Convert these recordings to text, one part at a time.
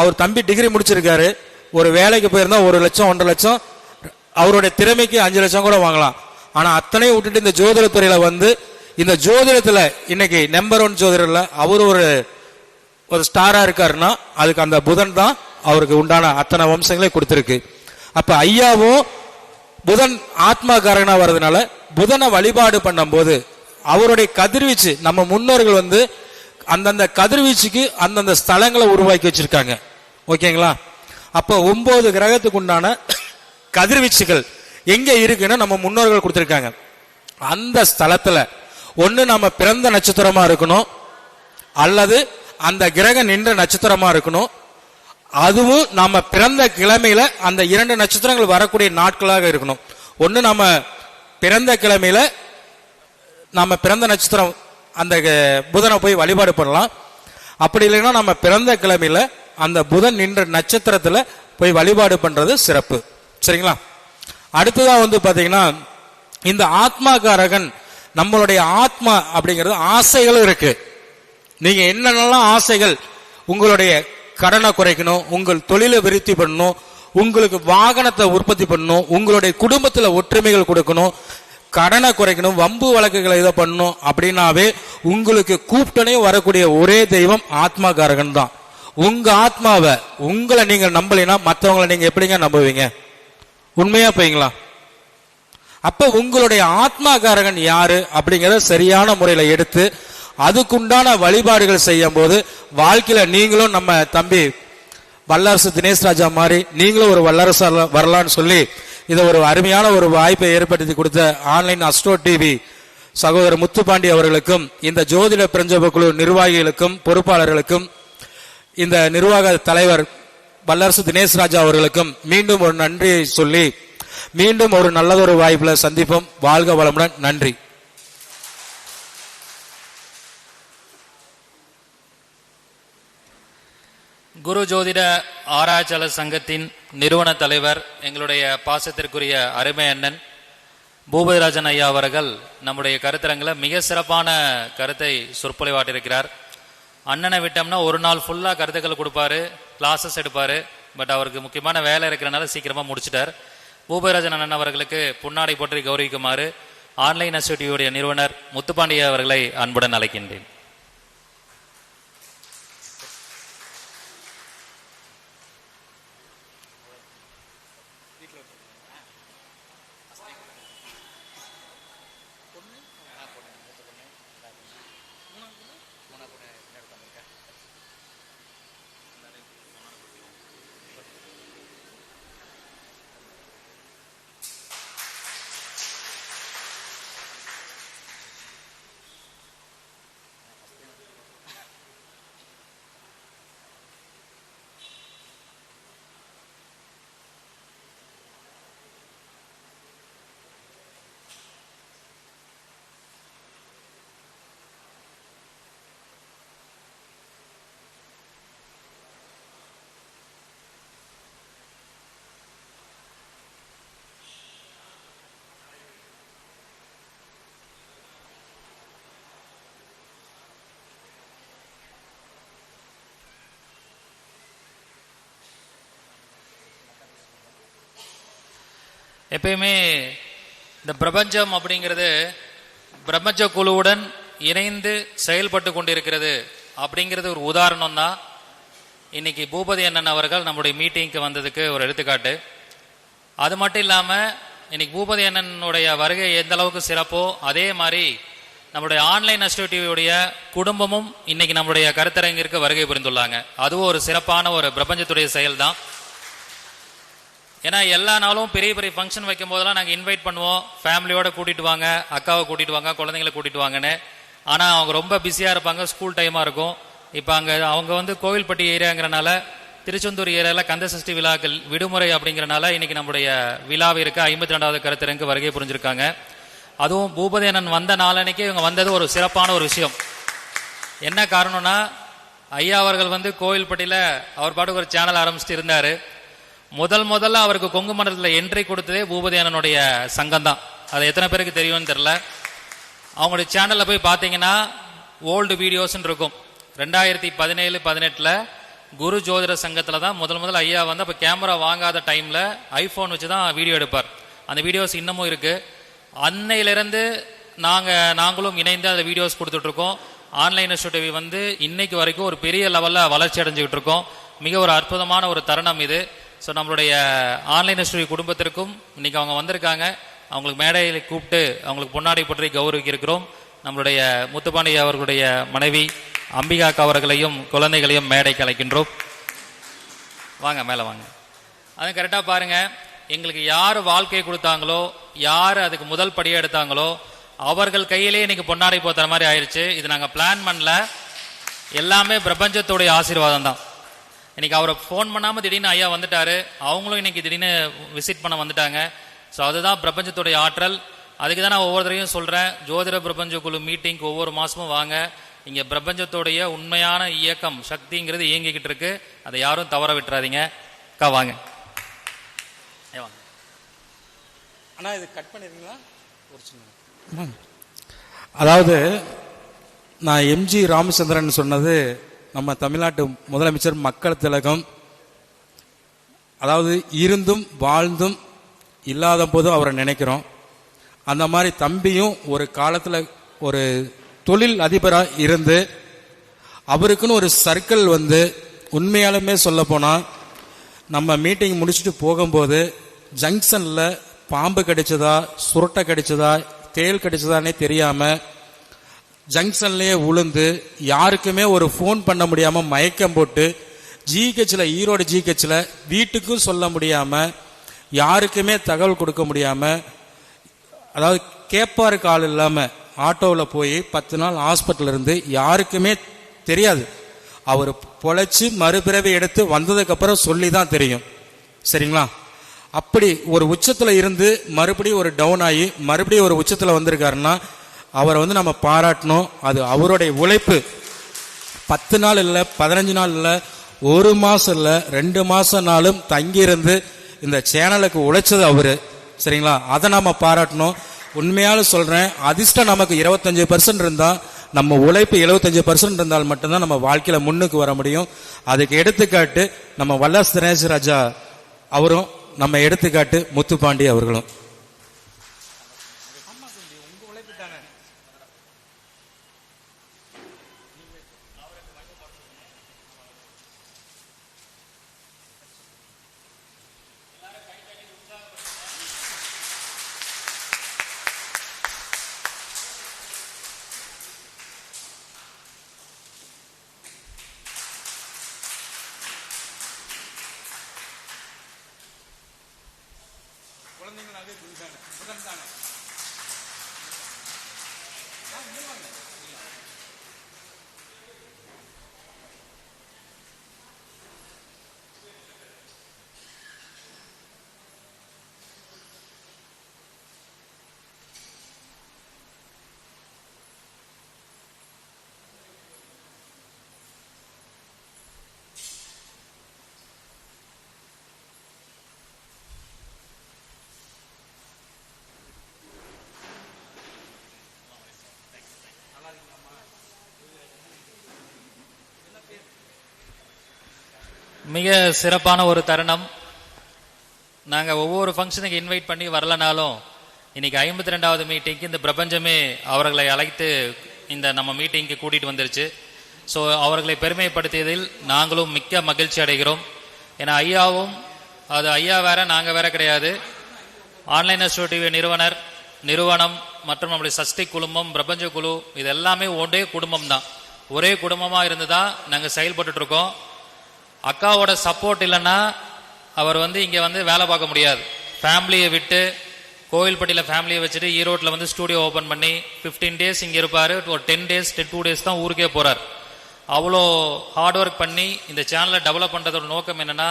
அவர் தம்பி டிகிரி முடிச்சிருக்காரு. ஒரு வேலைக்கு போயிருந்தா ஒரு லட்சம் ஒன்றரை லட்சம். அவருடைய திறமைக்கு அஞ்சு லட்சம் கூட வாங்கலாம். ஆனா அத்தனையும் விட்டுட்டு இந்த ஜோதிடத்துறையில் வந்து இந்த ஜோதிடத்துல இன்னைக்கு நம்பர் ஒன் ஜோதிடரில் அவர் ஒரு ஒரு ஸ்டாரா இருக்காருன்னா அதுக்கு அந்த புதன் தான் அவருக்கு உண்டான அத்தனை வம்சங்களையும் கொடுத்துருக்கு. அப்ப ஐயாவும் புதன் ஆத்மாகாரகனா வர்றதுனால புதனை வழிபாடு பண்ணும்போது அவருடைய கதிர்வீச்சு நம்ம முன்னோர்கள் வந்து அந்தந்த கதிர்வீச்சுக்கு அந்தந்த ஸ்தலங்களை உருவாக்கி வச்சிருக்காங்க. ஓகேங்களா? அப்போ ஒன்பது கிரகத்துக்கு உண்டான கதிர்வீச்சுகள் எங்க இருக்குன்னு நம்ம முன்னோர்கள் கொடுத்துருக்காங்க. அந்த ஸ்தலத்துல ஒன்று நம்ம பிறந்த நட்சத்திரமா இருக்கணும். அல்லது அந்த கிரகம் நின்ற நட்சத்திரமா இருக்கணும். அதுவும் நம்ம பிறந்த கிழமையில அந்த இரண்டு நட்சத்திரங்கள் வரக்கூடிய நாட்களாக இருக்கணும். ஒன்று நம்ம பிறந்த கிழமையில நம்ம பிறந்த நட்சத்திரம் அந்த க- புதனை போய் வழிபாடு பண்ணலாம். அப்படி இல்லைன்னா நம்ம பிறந்த கிழமையில அந்த புதன் நின்ற நட்சத்திரத்துல போய் வழிபாடு பண்றது சிறப்பு. சரிங்களா? அடுத்ததா வந்து பாத்தீங்கன்னா இந்த ஆத்மாகாரகன் நம்மளுடைய ஆத்மா அப்படிங்கிறது ஆசைகளும் இருக்கு. நீங்க என்னென்னலாம் ஆசைகள் உங்களுடைய கடனை குறைக்கணும் உங்கள் தொழிலை விருத்தி பண்ணணும் உங்களுக்கு வாகனத்தை உற்பத்தி பண்ணணும் உங்களுடைய குடும்பத்துல ஒற்றுமைகள் கொடுக்கணும் கடனை குறைக்கணும் வம்பு வழக்குகளை இதை பண்ணணும் அப்படின்னாவே உங்களுக்கு கூப்பிட்டனையும் வரக்கூடிய ஒரே தெய்வம் ஆத்மாகாரகன் தான். உங்க ஆத்மாவை உங்களை நீங்க நம்பலைன்னா மற்றவங்களை நீங்க எப்படிங்க நம்புவீங்க? உண்மையா போய்ங்களா? அப்ப உங்களுடைய ஆத்மாகாரகன் யாரு அப்படிங்கறத சரியான முறையில எடுத்து அதுக்குண்டான வழிபாடுகள் செய்யும் போது வாழ்க்கையில நீங்களும் நம்ம தம்பி வல்லரசு தினேஷ் ராஜா மாதிரி நீங்களும் ஒரு வல்லரசு வரலான்னு சொல்லி இதை ஒரு அருமையான ஒரு வாய்ப்பை ஏற்படுத்தி கொடுத்த ஆன்லைன் அஸ்ட்ரோ டிவி சகோதரர் முத்துப்பாண்டி அவர்களுக்கும் இந்த ஜோதிட பிரஞ்சப குழு நிர்வாகிகளுக்கும் பொறுப்பாளர்களுக்கும் இந்த நிர்வாக தலைவர் வல்லரசு தினேஷ் ராஜா அவர்களுக்கும் மீண்டும் ஒரு நன்றி சொல்லி மீண்டும் ஒரு நல்லதொரு வாய்ப்பில் சந்திப்போம். வாழ்க வளமுடன். நன்றி. குரு ஜோதிட ஆராய்ச்சியாளர் சங்கத்தின் நிறுவன தலைவர் எங்களுடைய பாசத்திற்குரிய அருமை அண்ணன் பூபதிராஜன் ஐயா அவர்கள் நம்முடைய கருத்தரங்களை மிக சிறப்பான கருத்தை சொற்பொழிவாட்டிருக்கிறார் அண்ணனை விட்டோம்னா ஒரு நாள் ஃபுல்லாக கருத்துக்கள் கொடுப்பாரு கிளாஸஸ் எடுப்பார். பட் அவருக்கு முக்கியமான வேலை இருக்கிறனால சீக்கிரமாக முடிச்சிட்டார். பூபராஜன் அண்ணன் அவர்களுக்கு புன்னாடை போற்றி கௌரவிக்குமாறு ஆன்லைன் அசோட்டியுடைய நிறுவனர் முத்துப்பாண்டிய அவர்களை அன்புடன் அழைக்கின்றேன். எப்பயுமே இந்த பிரபஞ்சம் அப்படிங்கிறது பிரபஞ்ச குழுவுடன் இணைந்து செயல்பட்டு கொண்டிருக்கிறது அப்படிங்கிறது ஒரு உதாரணம் தான் இன்னைக்கு பூபதி அண்ணன் அவர்கள் நம்முடைய மீட்டிங்க்கு வந்ததுக்கு ஒரு எடுத்துக்காட்டு. அது மட்டும் இல்லாமல் இன்னைக்கு பூபதி அண்ணனுடைய வருகை எந்த அளவுக்கு சிறப்போ அதே மாதிரி நம்முடைய ஆன்லைன் அஸ்டோட்டிவியுடைய குடும்பமும் இன்னைக்கு நம்முடைய கருத்தரங்கிற்கு வருகை புரிந்துள்ளாங்க. அதுவும் ஒரு சிறப்பான ஒரு பிரபஞ்சத்துடைய செயல் தான் ஏன்னா எல்லா நாளும் பெரிய பெரிய ஃபங்க்ஷன் வைக்கும் போதெல்லாம் நாங்கள் இன்வைட் பண்ணுவோம். ஃபேமிலியோட கூட்டிட்டு வாங்க அக்காவை கூட்டிட்டு வாங்க குழந்தைங்களை கூட்டிட்டு வாங்கன்னு. ஆனால் அவங்க ரொம்ப பிஸியாக இருப்பாங்க ஸ்கூல் டைமாக இருக்கும். இப்போ அங்கே அவங்க வந்து கோவில்பட்டி ஏரியாங்கிறனால திருச்செந்தூர் ஏரியாவில் கந்த சஷ்டி விழாக்கள் விடுமுறை அப்படிங்கிறனால இன்னைக்கு நம்முடைய விழாவிற்கு ஐம்பத்தி ரெண்டாவது கருத்தரங்கு வருகை புரிஞ்சிருக்காங்க. அதுவும் பூபதி அண்ணன் வந்த நாளன்னைக்கு இவங்க வந்தது ஒரு சிறப்பான ஒரு விஷயம். என்ன காரணம்னா ஐயா அவர்கள் வந்து கோவில்பட்டியில் அவர் பாட்டுக்கு ஒரு சேனல் ஆரம்பிச்சுட்டு இருந்தார். முதல் முதல்ல அவருக்கு கொங்கு மண்டலத்தில் என்ட்ரி கொடுத்ததே பூபதி சங்கம் தான் அது எத்தனை பேருக்கு தெரியும்னு தெரில அவங்களுடைய சேனலில் போய் பார்த்தீங்கன்னா ஓல்டு வீடியோஸ்ன்னு இருக்கும். ரெண்டாயிரத்தி பதினேழு பதினெட்டில் குரு ஜோதிட சங்கத்தில் தான் முதல் முதல் ஐயா வந்து அப்போ கேமரா வாங்காத டைமில் ஐஃபோன் வச்சு தான் வீடியோ எடுப்பார். அந்த வீடியோஸ் இன்னமும் இருக்குது அன்னையிலேருந்து நாங்கள் நாங்களும் இணைந்து அந்த வீடியோஸ் கொடுத்துட்ருக்கோம் ஆன்லைன் டிவி வந்து இன்னைக்கு வரைக்கும் ஒரு பெரிய லெவலில் வளர்ச்சி அடைஞ்சிக்கிட்டு இருக்கோம். மிக ஒரு அற்புதமான ஒரு தருணம் இது. ஸோ நம்மளுடைய ஆன்லைன் டிவி குடும்பத்திற்கும் இன்னைக்கு அவங்க வந்திருக்காங்க அவங்களுக்கு மேடையில் கூப்பிட்டு அவங்களுக்கு பொன்னாடை பற்றி கௌரவிக்க இருக்கிறோம் நம்மளுடைய முத்துப்பாண்டி அவர்களுடைய மனைவி அம்பிகா அவர்களையும் குழந்தைகளையும் மேடைக்கு அழைக்கின்றோம். வாங்க மேலே வாங்க. அது கரெக்டாக பாருங்க. எங்களுக்கு யார் வாழ்க்கை கொடுத்தாங்களோ யார் அதுக்கு முதல் படியை எடுத்தாங்களோ அவர்கள் கையிலே இன்னைக்கு பொன்னாடை போத்துற மாதிரி ஆயிடுச்சு இது நாங்கள் பிளான் பண்ணல. எல்லாமே பிரபஞ்சத்துடைய ஆசீர்வாதம் தான். இன்னைக்கு அவரை ஃபோன் பண்ணாமல் திடீர்னு ஐயா வந்துட்டாரு. அவங்களும் இன்னைக்கு திடீர்னு விசிட் பண்ண வந்துட்டாங்க. ஸோ அதுதான் பிரபஞ்சத்துடைய ஆற்றல். அதுக்கு தான் நான் ஒவ்வொரு தடவையும் சொல்கிறேன் ஜோதிட பிரபஞ்ச குழு மீட்டிங்க்கு ஒவ்வொரு மாதமும் வாங்க. இங்கே பிரபஞ்சத்துடைய உண்மையான இயக்கம் சக்திங்கிறது இயங்கிக்கிட்டு இருக்கு. அதை யாரும் தவற விட்டுறாதீங்க. அக்கா வாங்க. அண்ணா இது கட் பண்ணிருங்களா ஒரு சின்ன அதாவது நான் எம்ஜி ராமச்சந்திரன் சொன்னது நம்ம தமிழ்நாட்டு முதலமைச்சர் மக்கள் திலகம். அதாவது இருந்தும் வாழ்ந்தும் இல்லாத போதும் அவரை நினைக்கிறோம். அந்த மாதிரி தம்பியும் ஒரு காலத்தில் ஒரு தொழில் அதிபராக இருந்து அவருக்குன்னு ஒரு சர்க்கிள் வந்து உண்மையாலுமே சொல்ல போனால் நம்ம மீட்டிங் முடிச்சுட்டு போகும்போது ஜங்ஷனில் பாம்பு கடிச்சதா சுருட்டை கடிச்சதா தேல் கடிச்சதானே தெரியாமல் ஜங்ஷன்லேயே உளுந்து யாருக்குமே ஒரு ஃபோன் பண்ண முடியாமல் மயக்கம் போட்டு ஜிஹெச்சில் ஈரோடு ஜிஹெச்சில் வீட்டுக்கும் சொல்ல முடியாமல் யாருக்குமே தகவல் கொடுக்க முடியாமல் அதாவது கேட்பாருக்கு ஆள் இல்லாமல் ஆட்டோவில் போய் பத்து நாள் ஹாஸ்பிட்டல் இருந்து யாருக்குமே தெரியாது. அவர் பொழைச்சி மறுபிறவி எடுத்து வந்ததுக்கப்புறம் சொல்லி தான் தெரியும். சரிங்களா? அப்படி ஒரு உச்சத்தில் இருந்து மறுபடியும் ஒரு டவுன் ஆகி மறுபடியும் ஒரு உச்சத்தில் வந்திருக்காருன்னா அவரை வந்து நம்ம பாராட்டணும். அது அவருடைய உழைப்பு. பத்து நாள் இல்லை பதினஞ்சு நாள் இல்லை ஒரு மாதம் இல்லை ரெண்டு மாதம் நாளும் தங்கியிருந்து இந்த சேனலுக்கு உழைச்சது அவரு. சரிங்களா? அதை நம்ம பாராட்டணும். உண்மையால சொல்றேன் அதிர்ஷ்டம் நமக்கு இருபத்தஞ்சு பர்சன்ட் இருந்தா நம்ம உழைப்பு 75% பர்சன்ட் இருந்தால் மட்டும்தான் நம்ம வாழ்க்கையில முன்னுக்கு வர முடியும். அதுக்கு எடுத்துக்காட்டு நம்ம வல்லாஸ் தினேஷ் ராஜா அவரும் நம்ம எடுத்துக்காட்டு முத்துப்பாண்டி அவர்களும். Maganda. மிக சிறப்பான ஒரு தருணம். நாங்கள் ஒவ்வொரு ஃபங்க்ஷனுக்கு இன்வைட் பண்ணி வரலனாலும் இன்னைக்கு ஐம்பத்தி ரெண்டாவது மீட்டிங்க்கு இந்த பிரபஞ்சமே அவர்களை அழைத்து இந்த நம்ம மீட்டிங்க்கு கூட்டிகிட்டு வந்துருச்சு. ஸோ அவர்களை பெருமைப்படுத்தியதில் நாங்களும் மிக்க மகிழ்ச்சி அடைகிறோம். ஏன்னா ஐயாவும் அது ஐயா வேற நாங்கள் வேற கிடையாது. ஆன்லைன் அஸ்ட்ரோ டிவி நிறுவனர் நிறுவனம் மற்றும் நம்முடைய சஷ்டி குழுமம் பிரபஞ்ச குழு இது எல்லாமே ஒரே குடும்பம் தான் ஒரே குடும்பமாக இருந்து தான் நாங்கள் செயல்பட்டுட்டு இருக்கோம். அக்காவோட சப்போர்ட் இல்லைன்னா அவர் வந்து இங்கே வந்து வேலை பார்க்க முடியாது. ஃபேமிலியை விட்டு கோவில்பட்டியில் ஃபேமிலியை வச்சுட்டு ஈரோட்டில் வந்து ஸ்டூடியோ ஓப்பன் பண்ணி 15 டேஸ் இங்கே இருப்பார். ஒரு டென் டேஸ் டூ டேஸ் தான் ஊருக்கே போகிறார் அவ்வளோ ஹார்ட் ஒர்க் பண்ணி இந்த சேனலை டெவலப் பண்ணுறதோட நோக்கம் என்னென்னா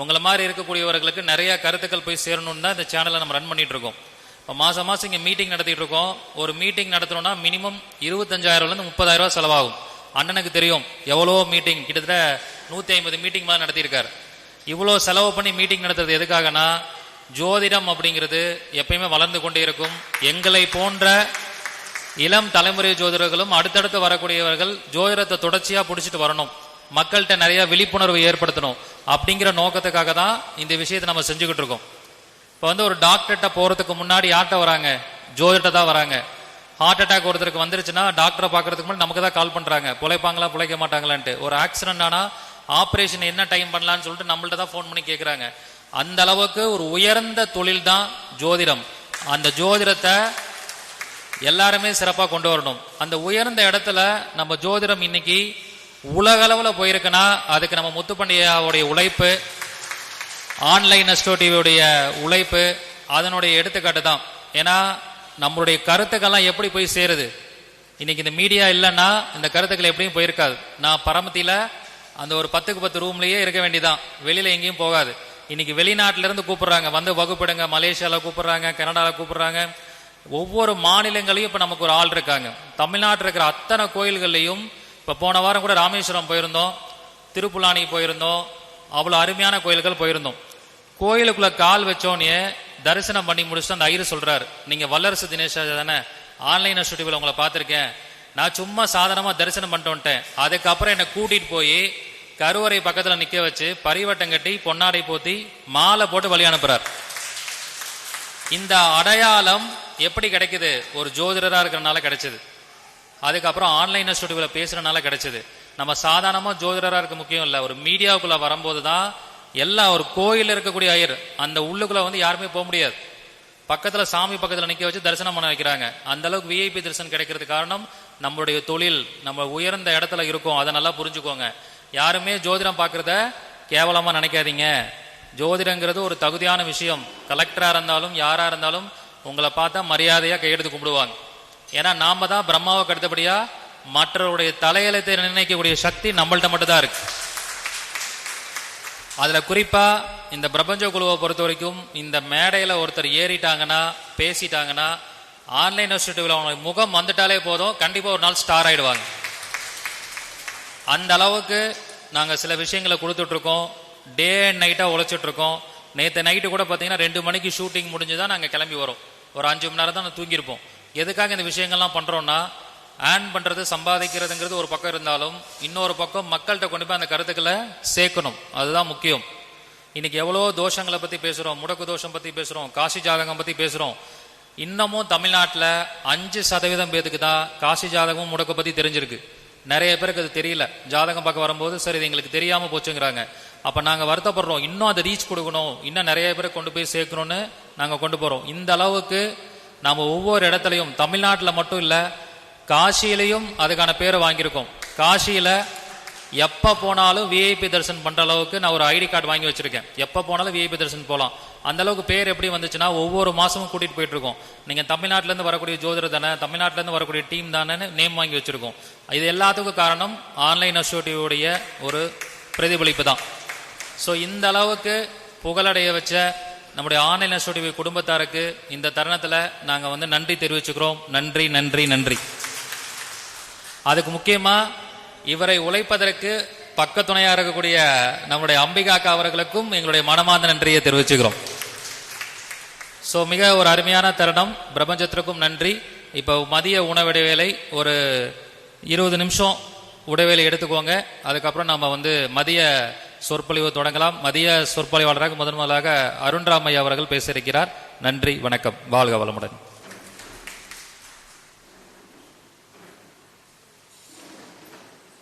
உங்களை மாதிரி இருக்கக்கூடியவர்களுக்கு நிறைய கருத்துக்கள் போய் சேரணும்னு தான் இந்த சேனலை நம்ம ரன் பண்ணிட்டு இருக்கோம். இப்போ மாதம் மாதம் இங்கே மீட்டிங் நடத்திட்டு இருக்கோம். ஒரு மீட்டிங் நடத்தணும்னா மினிமம் இருபத்தஞ்சாயிரம்லேருந்து முப்பதாயிரம் செலவாகும். அண்ணனுக்கு தெரியும் எவ்வளோ மீட்டிங் கிட்டத்தட்ட நூற்றி ஐம்பது மீட்டிங் மாதிரி நடத்தியிருக்காரு. இவ்வளோ செலவு பண்ணி மீட்டிங் நடத்துறது எதுக்காகனா ஜோதிடம் அப்படிங்கிறது எப்பயுமே வளர்ந்து கொண்டே இருக்கும். எங்களை போன்ற இளம் தலைமுறை ஜோதிடர்களும் அடுத்தடுத்து வரக்கூடியவர்கள் ஜோதிடத்தை தொடர்ச்சியாக பிடிச்சிட்டு வரணும். மக்கள்கிட்ட நிறைய விழிப்புணர்வு ஏற்படுத்தணும் அப்படிங்கிற நோக்கத்துக்காக தான் இந்த விஷயத்தை நம்ம செஞ்சுக்கிட்டு இருக்கோம். இப்போ வந்து ஒரு டாக்டர்கிட்ட போகிறதுக்கு முன்னாடி யார்கிட்ட வராங்க? ஜோதிட்ட தான் வராங்க. ஹார்ட் அட்டாக் ஒருத்தருக்கு வந்துருச்சுன்னா டாக்டரை பார்க்கறதுக்கு முன்னாடி நமக்கு தான் கால் பண்ணுறாங்க பிழைப்பாங்களா பிழைக்க மாட்டாங்களான்ட்டு. ஒரு ஆக்சிடென்ட் ஆனால் ஆப்ரேஷன் என்ன டைம் பண்ணலாம்னு சொல்லிட்டு நம்மள்ட்ட தான் ஃபோன் பண்ணி கேட்குறாங்க அந்த அளவுக்கு ஒரு உயர்ந்த தொழில் தான் ஜோதிடம். அந்த ஜோதிடத்தை எல்லாருமே சிறப்பாக கொண்டு வரணும். அந்த உயர்ந்த இடத்துல நம்ம ஜோதிடம் இன்னைக்கு உலக அளவில் போயிருக்குன்னா அதுக்கு நம்ம முத்துப்பண்டையாவுடைய உழைப்பு ஆன்லைன் அஸ்டோடியோடைய உழைப்பு அதனுடைய எடுத்துக்காட்டு தான். ஏன்னா நம்மளுடைய கருத்துக்கெல்லாம் எப்படி போய் சேருது? இன்னைக்கு இந்த மீடியா இல்லைன்னா இந்த கருத்துக்கள் எப்படியும் போயிருக்காது. நான் பரமத்தியில் அந்த ஒரு பத்துக்கு பத்து ரூம்லயே இருக்க வேண்டியதான் வெளியில எங்கேயும் போகாது. இன்னைக்கு வெளிநாட்டில இருந்து கூப்பிடுறாங்க. வந்து வகுப்பிடுங்க. மலேசியால கூப்பிடுறாங்க. கனடால கூப்பிடுறாங்க. ஒவ்வொரு மாநிலங்களையும் இப்ப நமக்கு ஒரு ஆள் இருக்காங்க. தமிழ்நாட்டில் இருக்கிற அத்தனை கோயில்கள்லையும் இப்ப போன வாரம் கூட ராமேஸ்வரம் போயிருந்தோம். திருப்புலானி போயிருந்தோம். அவ்வளோ அருமையான கோயில்கள் போயிருந்தோம். கோயிலுக்குள்ள கால் வச்சோன்னே தரிசனம் பண்ணி முடிச்சுட்டு அந்த ஐயர் சொல்றாரு. நீங்க வல்லரசு தினேஷா தானே? ஆன்லைன் ஸ்டுடியோவில் உங்களை பார்த்துருக்கேன். நான் சும்மா சாதாரணமா தரிசனம் பண்ணிட்டு வந்துட்டேன். அதுக்கப்புறம் என்னை கூட்டிட்டு போய் கருவறை பக்கத்துல நிக்க வச்சு பரிவட்டம் கட்டி பொன்னாடை போத்தி மாலை போட்டு வழி அனுப்புறார். இந்த அடையாளம் எப்படி கிடைக்குது? ஒரு ஜோதிடரா இருக்கிறனால கிடைச்சது. அதுக்கப்புறம் ஆன்லைன் ஸ்டுடியோவில் பேசுறதுனால கிடைச்சது. நம்ம சாதாரணமாக ஜோதிடராக இருக்க முக்கியம் இல்லை. ஒரு மீடியாவுக்குள்ள வரும்போது தான் எல்லா ஒரு கோயிலில் இருக்கக்கூடிய ஐயர் அந்த உள்ளுக்குள்ள வந்து யாருமே போக முடியாது. பக்கத்தில் சாமி பக்கத்தில் நிற்க வச்சு தரிசனம் பண்ண வைக்கிறாங்க. அந்த அளவுக்கு விஐபி தரிசனம் கிடைக்கிறதுக்கு காரணம் நம்மளுடைய தொழில் நம்ம உயர்ந்த இடத்துல இருக்கோம் அதை நல்லா புரிஞ்சுக்கோங்க. யாருமே ஜோதிடம் பார்க்குறத கேவலமாக நினைக்காதீங்க. ஜோதிடங்கிறது ஒரு தகுதியான விஷயம். கலெக்டராக இருந்தாலும் யாராக இருந்தாலும் உங்களை பார்த்தா மரியாதையாக கையெடுத்து கும்பிடுவாங்க. ஏன்னா நாம் தான் பிரம்மாவுக்கு அடுத்தபடியாக மற்றவருடைய தலையெழுத்தை நிர்ணயிக்கக்கூடிய சக்தி நம்மள்ட்ட மட்டும்தான் இருக்கு. அதில் குறிப்பாக இந்த பிரபஞ்ச குழுவை பொறுத்த வரைக்கும் இந்த மேடையில் ஒருத்தர் ஏறிட்டாங்கன்னா பேசிட்டாங்கன்னா ஆன்லைன் இன்ஸ்டியூட்டில் அவங்களுக்கு முகம் வந்துட்டாலே போதும். கண்டிப்பாக ஒரு நாள் ஸ்டார் ஆயிடுவாங்க. அந்த அளவுக்கு நாங்கள் சில விஷயங்களை கொடுத்துட்ருக்கோம். டே அண்ட் நைட்டாக உழைச்சிட்ருக்கோம். நேற்று நைட்டு கூட பார்த்தீங்கன்னா ரெண்டு மணிக்கு ஷூட்டிங் முடிஞ்சு தான் நாங்கள் கிளம்பி வரோம். ஒரு அஞ்சு மணி நேரம் தான் நான் தூங்கியிருப்போம். எதுக்காக இந்த விஷயங்கள்லாம் பண்ணுறோன்னா ஏர்ன் பண்ணுறது சம்பாதிக்கிறதுங்கிறது ஒரு பக்கம் இருந்தாலும் இன்னொரு பக்கம் மக்கள்கிட்ட கொண்டு போய் அந்த கருத்துக்களை சேர்க்கணும். அதுதான் முக்கியம். இன்னைக்கு எவ்வளோ தோஷங்களை பற்றி பேசுகிறோம் முடக்கு தோஷம் பற்றி பேசுகிறோம் காசி ஜாதகம் பற்றி பேசுகிறோம் இன்னமும் தமிழ்நாட்டில் அஞ்சு சதவீதம் பேத்துக்கு தான் காசி ஜாதகமும் முடக்க பற்றி தெரிஞ்சிருக்கு. நிறைய பேருக்கு அது தெரியல. ஜாதகம் பார்க்க வரும்போது சரி இது எங்களுக்கு தெரியாமல் போச்சுங்கிறாங்க. அப்போ நாங்கள் வருத்தப்படுறோம். இன்னும் அதை ரீச் கொடுக்கணும். இன்னும் நிறைய பேரை கொண்டு போய் சேர்க்கணும்னு நாங்கள் கொண்டு போகிறோம் இந்த அளவுக்கு நாம் ஒவ்வொரு இடத்துலையும் தமிழ்நாட்டில் மட்டும் இல்லை காசியிலையும் அதுக்கான பேரை வாங்கியிருக்கோம். காசியில் எப்போ போனாலும் விஐபி தரிசனம் பண்ணுற அளவுக்கு நான் ஒரு ஐடி கார்டு வாங்கி வச்சுருக்கேன். எப்போ போனாலும் விஐபி தரிசனம் போகலாம் அந்த அளவுக்கு பேர் எப்படி வந்துச்சுன்னா ஒவ்வொரு மாதமும் கூட்டிகிட்டு போயிட்டுருக்கோம் நீங்கள் தமிழ்நாட்டிலேருந்து வரக்கூடிய ஜோதிடர் தானே தமிழ்நாட்டிலேருந்து வரக்கூடிய டீம் தானேன்னு நேம் வாங்கி வச்சுருக்கோம். இது எல்லாத்துக்கும் காரணம் ஆன்லைன் அசோட்டியோடைய ஒரு பிரதிபலிப்பு தான். ஸோ இந்த அளவுக்கு புகழடைய வச்ச நம்முடைய ஆன்லைன் அசோட்டிவி குடும்பத்தாருக்கு இந்த தருணத்தில் நாங்கள் வந்து நன்றி தெரிவிச்சுக்கிறோம். நன்றி நன்றி நன்றி. அதுக்கு முக்கியமாக இவரை உழைப்பதற்கு பக்கத்துணையா இருக்கக்கூடிய நம்முடைய அம்பிகாக்கா அவர்களுக்கும் எங்களுடைய மனமார்ந்த நன்றியை தெரிவிச்சுக்கிறோம். ஸோ மிக ஒரு அருமையான தருணம். பிரபஞ்சத்திற்கும் நன்றி. இப்போ மதிய உணவிடைவேளை ஒரு இருபது நிமிஷம் உடைவேலை எடுத்துக்கோங்க. அதுக்கப்புறம் நம்ம வந்து மதிய சொற்பொழிவு தொடங்கலாம். மதிய சொற்பொழிவாளராக முதன் முதலாக அருண்ராமையா அவர்கள் பேசியிருக்கிறார். நன்றி வணக்கம். வாழ்க வளமுடன்.